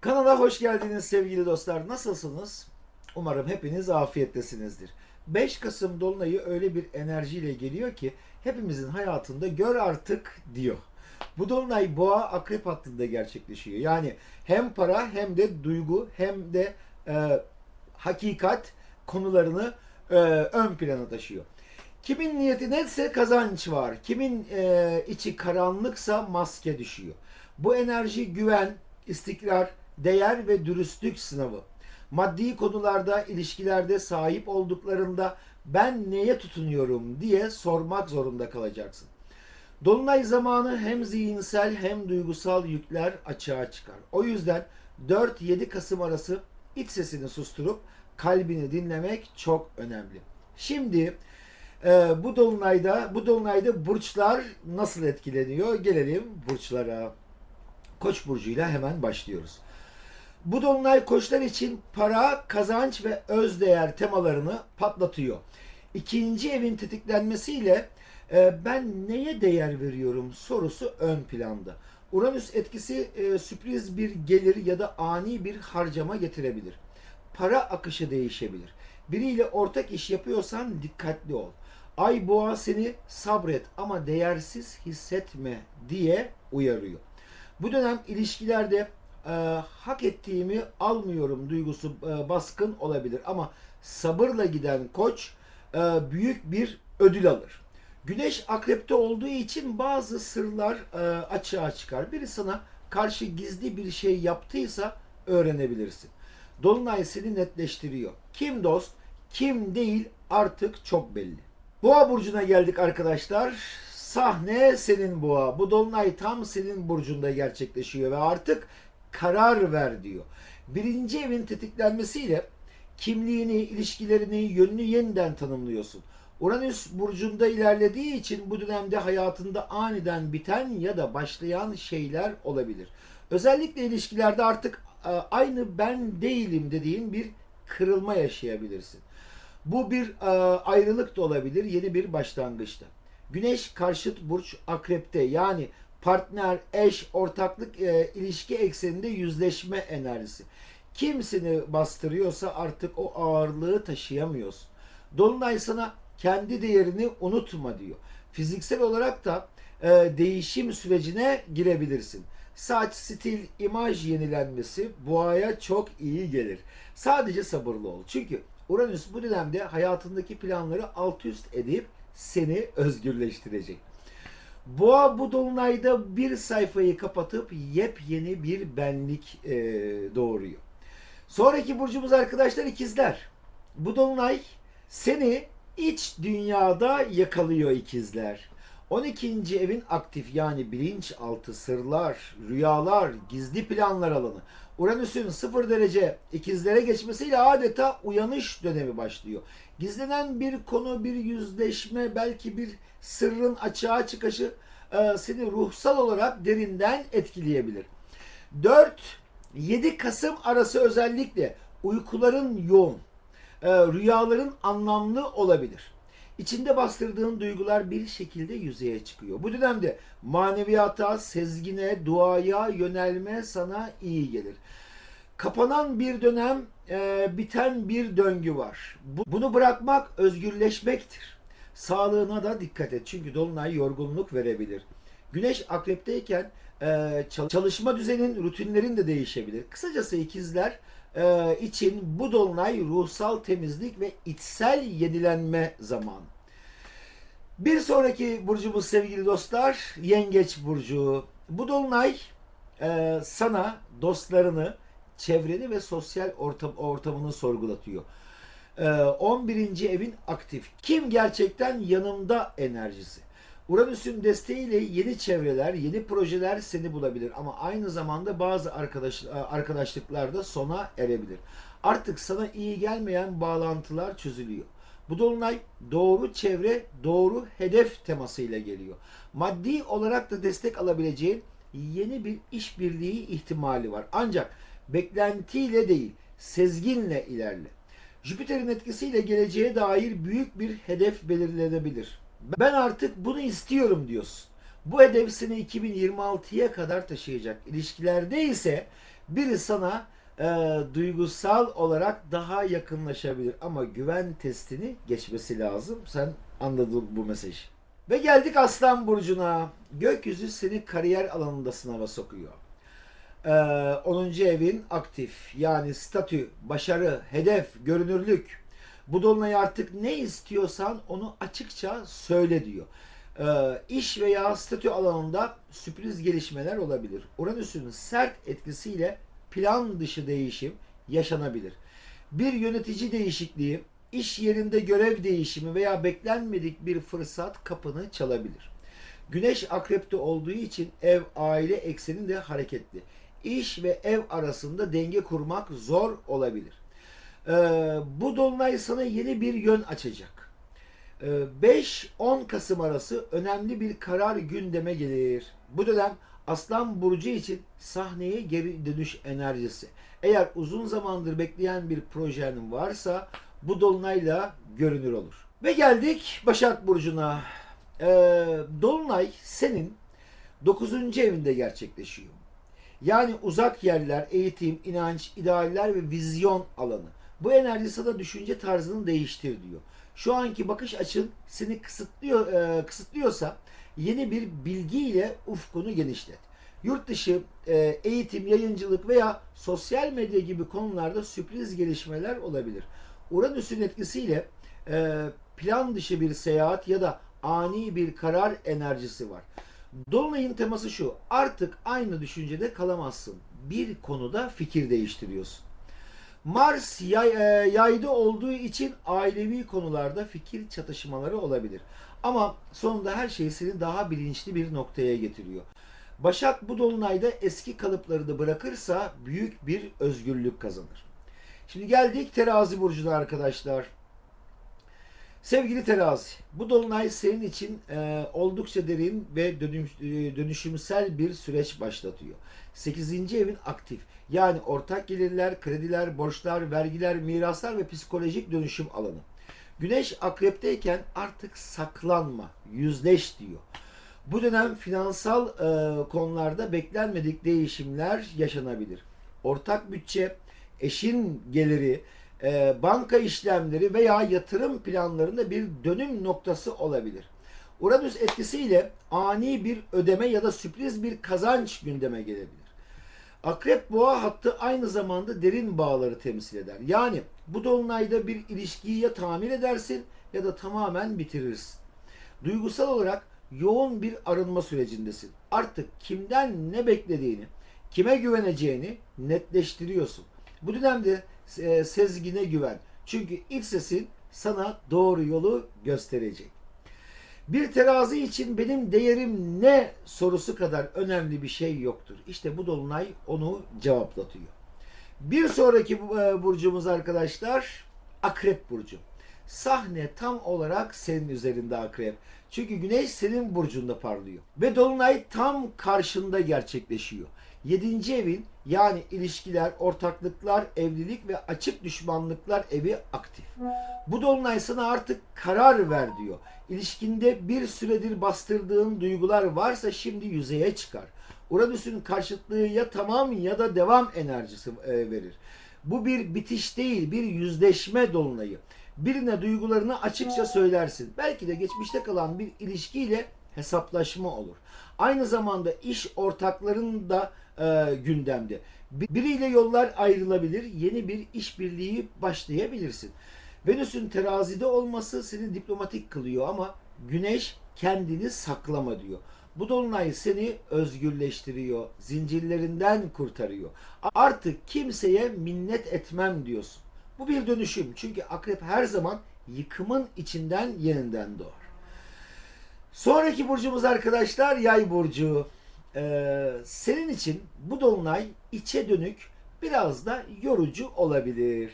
Kanala hoş geldiniz sevgili dostlar. Nasılsınız? Umarım hepiniz afiyettesinizdir. 5 Kasım Dolunay'ı öyle bir enerjiyle geliyor ki hepimizin hayatında gör artık diyor. Bu Dolunay Boğa Akrep hattında gerçekleşiyor. Yani hem para hem de duygu hem de e, hakikat konularını e, ön plana taşıyor. Kimin niyeti netse kazanç var. Kimin e, içi karanlıksa maske düşüyor. Bu enerji güven, istikrar, değer ve dürüstlük sınavı. Maddi konularda, ilişkilerde sahip olduklarında ben neye tutunuyorum diye sormak zorunda kalacaksın. Dolunay zamanı hem zihinsel hem duygusal yükler açığa çıkar. O yüzden 4-7 Kasım arası iç sesini susturup kalbini dinlemek çok önemli. Şimdi e, bu dolunayda bu dolunayda burçlar nasıl etkileniyor? Gelelim burçlara. Koç burcuyla hemen başlıyoruz. Bu dolunay koçlar için para, kazanç ve özdeğer temalarını patlatıyor. İkinci evin tetiklenmesiyle e, ben neye değer veriyorum sorusu ön planda. Uranüs etkisi e, sürpriz bir gelir ya da ani bir harcama getirebilir. Para akışı değişebilir. Biriyle ortak iş yapıyorsan dikkatli ol. Ay boğa seni sabret ama değersiz hissetme diye uyarıyor. Bu dönem ilişkilerde e, hak ettiğimi almıyorum duygusu e, baskın olabilir ama sabırla giden koç e, büyük bir ödül alır. Güneş akrepte olduğu için bazı sırlar e, açığa çıkar. Biri sana karşı gizli bir şey yaptıysa öğrenebilirsin. Dolunay seni netleştiriyor. Kim dost, kim değil artık çok belli. Boğa burcuna geldik arkadaşlar. Sahne senin boğa. Bu dolunay tam senin burcunda gerçekleşiyor ve artık karar ver diyor. Birinci evin tetiklenmesiyle kimliğini, ilişkilerini, yönünü yeniden tanımlıyorsun. Uranüs burcunda ilerlediği için bu dönemde hayatında aniden biten ya da başlayan şeyler olabilir. Özellikle ilişkilerde artık e, aynı ben değilim dediğin bir kırılma yaşayabilirsin. Bu bir e, ayrılık da olabilir, yeni bir başlangıçta. Güneş karşıt burç akrepte yani partner, eş, ortaklık e, ilişki ekseninde yüzleşme enerjisi. Kim seni bastırıyorsa artık o ağırlığı taşıyamıyorsun. Dolunay sana kendi değerini unutma diyor. Fiziksel olarak da e, değişim sürecine girebilirsin. Saç, stil, imaj yenilenmesi boğaya çok iyi gelir. Sadece sabırlı ol. Çünkü Uranüs bu dönemde hayatındaki planları alt üst edip seni özgürleştirecek. Boğa bu dolunayda bir sayfayı kapatıp yepyeni bir benlik e, doğuruyor. Sonraki burcumuz arkadaşlar ikizler. Bu dolunay seni iç dünyada yakalıyor ikizler. 12. evin aktif yani bilinçaltı, sırlar, rüyalar, gizli planlar alanı. Uranüs'ün 0 derece ikizlere geçmesiyle adeta uyanış dönemi başlıyor. Gizlenen bir konu, bir yüzleşme, belki bir sırrın açığa çıkışı e, seni ruhsal olarak derinden etkileyebilir. 4-7 Kasım arası özellikle uykuların yoğun, e, rüyaların anlamlı olabilir. İçinde bastırdığın duygular bir şekilde yüzeye çıkıyor. Bu dönemde maneviyata, sezgine, duaya yönelme sana iyi gelir. Kapanan bir dönem, e, biten bir döngü var. Bu- bunu bırakmak özgürleşmektir. Sağlığına da dikkat et. Çünkü dolunay yorgunluk verebilir. Güneş akrepteyken e, çal- çalışma düzenin, rutinlerin de değişebilir. Kısacası ikizler e, için bu dolunay ruhsal temizlik ve içsel yenilenme zamanı. Bir sonraki burcumuz sevgili dostlar Yengeç burcu. Bu dolunay e, sana dostlarını, çevreni ve sosyal ortam, ortamını sorgulatıyor. E, 11. evin aktif. Kim gerçekten yanımda enerjisi. Uranüs'ün desteğiyle yeni çevreler, yeni projeler seni bulabilir ama aynı zamanda bazı arkadaş arkadaşlıklar da sona erebilir. Artık sana iyi gelmeyen bağlantılar çözülüyor. Bu dolunay doğru çevre, doğru hedef temasıyla geliyor. Maddi olarak da destek alabileceğin yeni bir işbirliği ihtimali var. Ancak beklentiyle değil, sezginle ilerle. Jüpiter'in etkisiyle geleceğe dair büyük bir hedef belirlenebilir. Ben artık bunu istiyorum diyorsun. Bu hedef seni 2026'ya kadar taşıyacak. İlişkilerde ise Biri sana e, duygusal olarak daha yakınlaşabilir ama güven testini geçmesi lazım. Sen anladın bu mesajı. Ve geldik Aslan Burcu'na. Gökyüzü seni kariyer alanında sınava sokuyor. Ee, 10. evin aktif yani statü, başarı, hedef, görünürlük. Bu dolunay artık ne istiyorsan onu açıkça söyle diyor. Ee, iş veya statü alanında sürpriz gelişmeler olabilir. Uranüs'ün sert etkisiyle plan dışı değişim yaşanabilir. Bir yönetici değişikliği, iş yerinde görev değişimi veya beklenmedik bir fırsat kapını çalabilir. Güneş akrepte olduğu için ev aile ekseninde hareketli. İş ve ev arasında denge kurmak zor olabilir. Ee, bu dolunay sana yeni bir yön açacak. Ee, 5-10 Kasım arası önemli bir karar gündeme gelir. Bu dönem Aslan Burcu için sahneye geri dönüş enerjisi. Eğer uzun zamandır bekleyen bir projen varsa bu dolunayla görünür olur. Ve geldik Başak Burcu'na. Ee, dolunay senin 9. evinde gerçekleşiyor. Yani uzak yerler, eğitim, inanç, idealler ve vizyon alanı. Bu enerji sana düşünce tarzını değiştir diyor. Şu anki bakış açın seni kısıtlıyor, e, kısıtlıyorsa yeni bir bilgiyle ufkunu genişlet. Yurt dışı e, eğitim, yayıncılık veya sosyal medya gibi konularda sürpriz gelişmeler olabilir. Uranüs'ün etkisiyle e, plan dışı bir seyahat ya da ani bir karar enerjisi var. Dolunay'ın teması şu. Artık aynı düşüncede kalamazsın. Bir konuda fikir değiştiriyorsun. Mars yay, e, yayda olduğu için ailevi konularda fikir çatışmaları olabilir. Ama sonunda her şey seni daha bilinçli bir noktaya getiriyor. Başak bu dolunayda eski kalıplarını bırakırsa büyük bir özgürlük kazanır. Şimdi geldik terazi burcuna arkadaşlar. Sevgili terazi, bu dolunay senin için e, oldukça derin ve dönüş, e, dönüşümsel bir süreç başlatıyor. 8. evin aktif. Yani ortak gelirler, krediler, borçlar, vergiler, miraslar ve psikolojik dönüşüm alanı. Güneş akrepteyken artık saklanma, yüzleş diyor. Bu dönem finansal e, konularda beklenmedik değişimler yaşanabilir. Ortak bütçe, eşin geliri, e, banka işlemleri veya yatırım planlarında bir dönüm noktası olabilir. Uranüs etkisiyle ani bir ödeme ya da sürpriz bir kazanç gündeme gelebilir. Akrep boğa hattı aynı zamanda derin bağları temsil eder. Yani bu dolunayda bir ilişkiyi ya tamir edersin ya da tamamen bitirirsin. Duygusal olarak yoğun bir arınma sürecindesin. Artık kimden ne beklediğini, kime güveneceğini netleştiriyorsun. Bu dönemde e, sezgine güven. Çünkü iç sesin sana doğru yolu gösterecek. Bir terazi için benim değerim ne sorusu kadar önemli bir şey yoktur. İşte bu dolunay onu cevaplatıyor. Bir sonraki e, burcumuz arkadaşlar Akrep burcu. Sahne tam olarak senin üzerinde Akrep. Çünkü güneş senin burcunda parlıyor. Ve dolunay tam karşında gerçekleşiyor. Yedinci evin yani ilişkiler, ortaklıklar, evlilik ve açık düşmanlıklar evi aktif. Bu dolunay sana artık karar ver diyor. İlişkinde bir süredir bastırdığın duygular varsa şimdi yüzeye çıkar. Uranüs'ün karşıtlığı ya tamam ya da devam enerjisi e, verir. Bu bir bitiş değil, bir yüzleşme dolunayı. Birine duygularını açıkça söylersin. Belki de geçmişte kalan bir ilişkiyle hesaplaşma olur. Aynı zamanda iş ortakların da e, gündemde. Biriyle yollar ayrılabilir, yeni bir işbirliği başlayabilirsin. Venüs'ün terazide olması seni diplomatik kılıyor ama Güneş kendini saklama diyor. Bu dolunay seni özgürleştiriyor, zincirlerinden kurtarıyor. Artık kimseye minnet etmem diyorsun. Bu bir dönüşüm çünkü akrep her zaman yıkımın içinden yeniden doğar. Sonraki burcumuz arkadaşlar yay burcu. Ee, senin için bu dolunay içe dönük biraz da yorucu olabilir.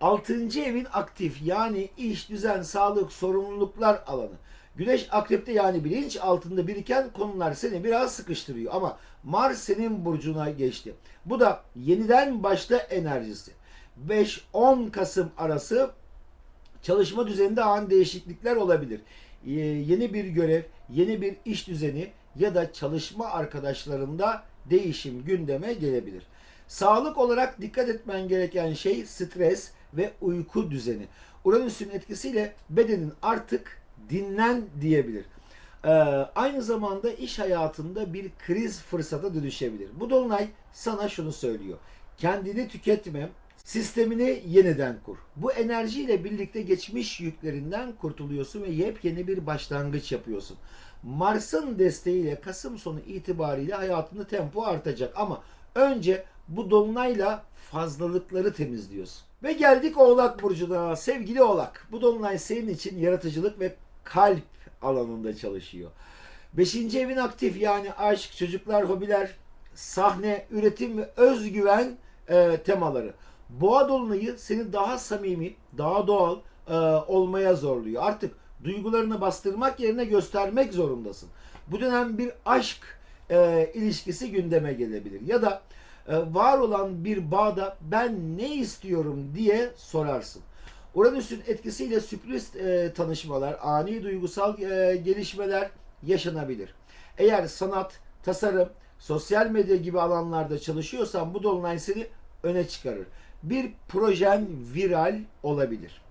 Altıncı evin aktif yani iş, düzen, sağlık, sorumluluklar alanı. Güneş akrepte yani bilinç altında biriken konular seni biraz sıkıştırıyor ama Mars senin burcuna geçti. Bu da yeniden başla enerjisi. 5-10 Kasım arası çalışma düzeninde ani değişiklikler olabilir. Ee, yeni bir görev, yeni bir iş düzeni ya da çalışma arkadaşlarında değişim gündeme gelebilir. Sağlık olarak dikkat etmen gereken şey stres ve uyku düzeni. Uranüs'ün etkisiyle bedenin artık dinlen diyebilir. Ee, aynı zamanda iş hayatında bir kriz fırsata dönüşebilir. Bu dolunay sana şunu söylüyor. Kendini tüketme, sistemini yeniden kur. Bu enerjiyle birlikte geçmiş yüklerinden kurtuluyorsun ve yepyeni bir başlangıç yapıyorsun. Mars'ın desteğiyle Kasım sonu itibariyle hayatında tempo artacak ama önce bu dolunayla fazlalıkları temizliyorsun. Ve geldik Oğlak Burcu'na. Sevgili Oğlak, bu dolunay senin için yaratıcılık ve kalp alanında çalışıyor. Beşinci evin aktif yani aşk, çocuklar, hobiler, sahne, üretim ve özgüven e, temaları. Boğa dolunayı seni daha samimi, daha doğal e, olmaya zorluyor. Artık duygularını bastırmak yerine göstermek zorundasın. Bu dönem bir aşk e, ilişkisi gündeme gelebilir. Ya da e, var olan bir bağda ben ne istiyorum diye sorarsın. Uranüs'ün etkisiyle sürpriz e, tanışmalar, ani duygusal e, gelişmeler yaşanabilir. Eğer sanat, tasarım, sosyal medya gibi alanlarda çalışıyorsan bu dolunay seni öne çıkarır. Bir projen viral olabilir.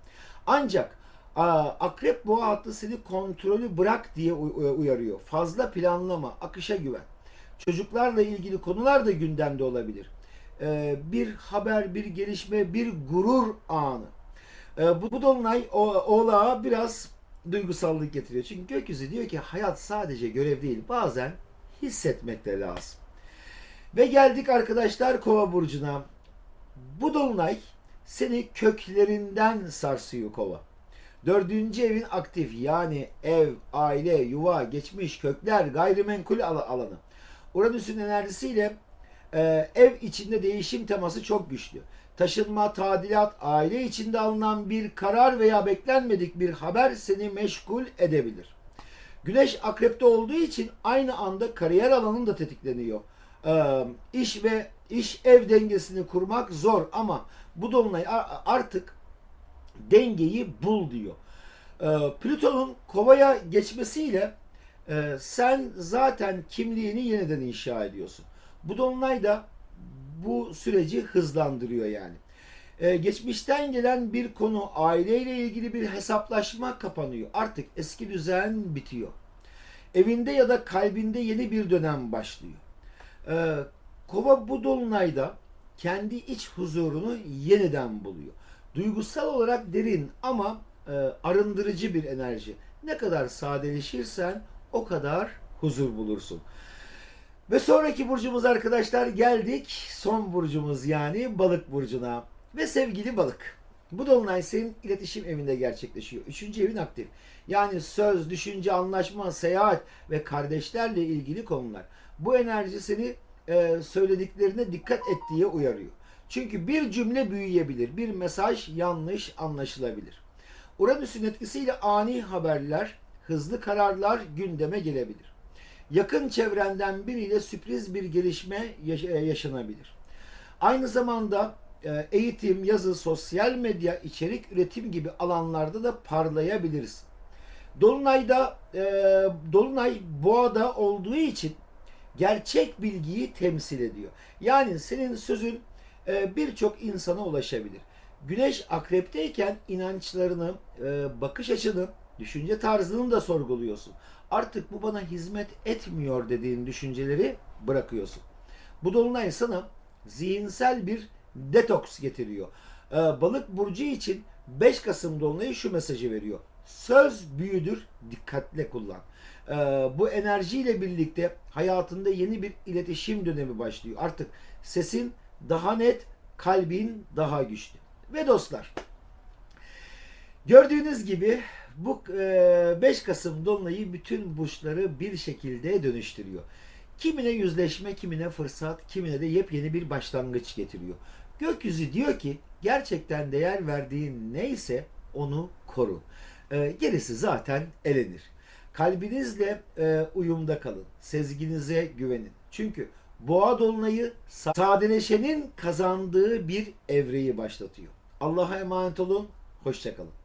Ancak akrep boğa hattı seni kontrolü bırak diye u- uyarıyor. Fazla planlama, akışa güven. Çocuklarla ilgili konular da gündemde olabilir. Ee, bir haber, bir gelişme, bir gurur anı. Ee, bu, bu dolunay o, oğlağa biraz duygusallık getiriyor. Çünkü gökyüzü diyor ki hayat sadece görev değil. Bazen hissetmek de lazım. Ve geldik arkadaşlar Kova burcuna. Bu dolunay seni köklerinden sarsıyor Kova. Dördüncü evin aktif yani ev, aile, yuva, geçmiş, kökler, gayrimenkul al- alanı. Uranüs'ün enerjisiyle e, ev içinde değişim teması çok güçlü. Taşınma, tadilat, aile içinde alınan bir karar veya beklenmedik bir haber seni meşgul edebilir. Güneş akrepte olduğu için aynı anda kariyer alanın da tetikleniyor. Ee, iş ve iş ev dengesini kurmak zor ama bu dolunay artık dengeyi bul diyor. Ee, Plüton'un kovaya geçmesiyle e, sen zaten kimliğini yeniden inşa ediyorsun. Bu dolunay da bu süreci hızlandırıyor yani. Ee, geçmişten gelen bir konu, aileyle ilgili bir hesaplaşma kapanıyor. Artık eski düzen bitiyor. Evinde ya da kalbinde yeni bir dönem başlıyor. Ee, Kova bu dolunayda kendi iç huzurunu yeniden buluyor. Duygusal olarak derin ama e, arındırıcı bir enerji. Ne kadar sadeleşirsen o kadar huzur bulursun. Ve sonraki burcumuz arkadaşlar geldik son burcumuz yani balık burcuna. Ve sevgili balık. Bu dolunay senin iletişim evinde gerçekleşiyor. Üçüncü evin aktif. Yani söz, düşünce, anlaşma, seyahat ve kardeşlerle ilgili konular. Bu enerji seni e, söylediklerine dikkat et diye uyarıyor. Çünkü bir cümle büyüyebilir, bir mesaj yanlış anlaşılabilir. Uranüs'ün etkisiyle ani haberler, hızlı kararlar gündeme gelebilir. Yakın çevrenden biriyle sürpriz bir gelişme e, yaşanabilir. Aynı zamanda e, eğitim, yazı, sosyal medya, içerik üretim gibi alanlarda da parlayabilirsin. Dolunayda e, Dolunay boğada olduğu için gerçek bilgiyi temsil ediyor. Yani senin sözün birçok insana ulaşabilir. Güneş akrepteyken inançlarını, e, bakış açını, düşünce tarzını da sorguluyorsun. Artık bu bana hizmet etmiyor dediğin düşünceleri bırakıyorsun. Bu dolunay sana zihinsel bir detoks getiriyor. Ee, balık burcu için 5 Kasım dolunayı şu mesajı veriyor. Söz büyüdür, dikkatle kullan. Bu enerjiyle birlikte hayatında yeni bir iletişim dönemi başlıyor. Artık sesin daha net, kalbin daha güçlü. Ve dostlar, gördüğünüz gibi bu e, 5 Kasım dolunayı bütün burçları bir şekilde dönüştürüyor. Kimine yüzleşme, kimine fırsat, kimine de yepyeni bir başlangıç getiriyor. Gökyüzü diyor ki gerçekten değer verdiğin neyse onu koru. Ee, gerisi zaten elenir. Kalbinizle e, uyumda kalın. Sezginize güvenin. Çünkü boğa dolunayı sadeleşenin kazandığı bir evreyi başlatıyor. Allah'a emanet olun. Hoşçakalın.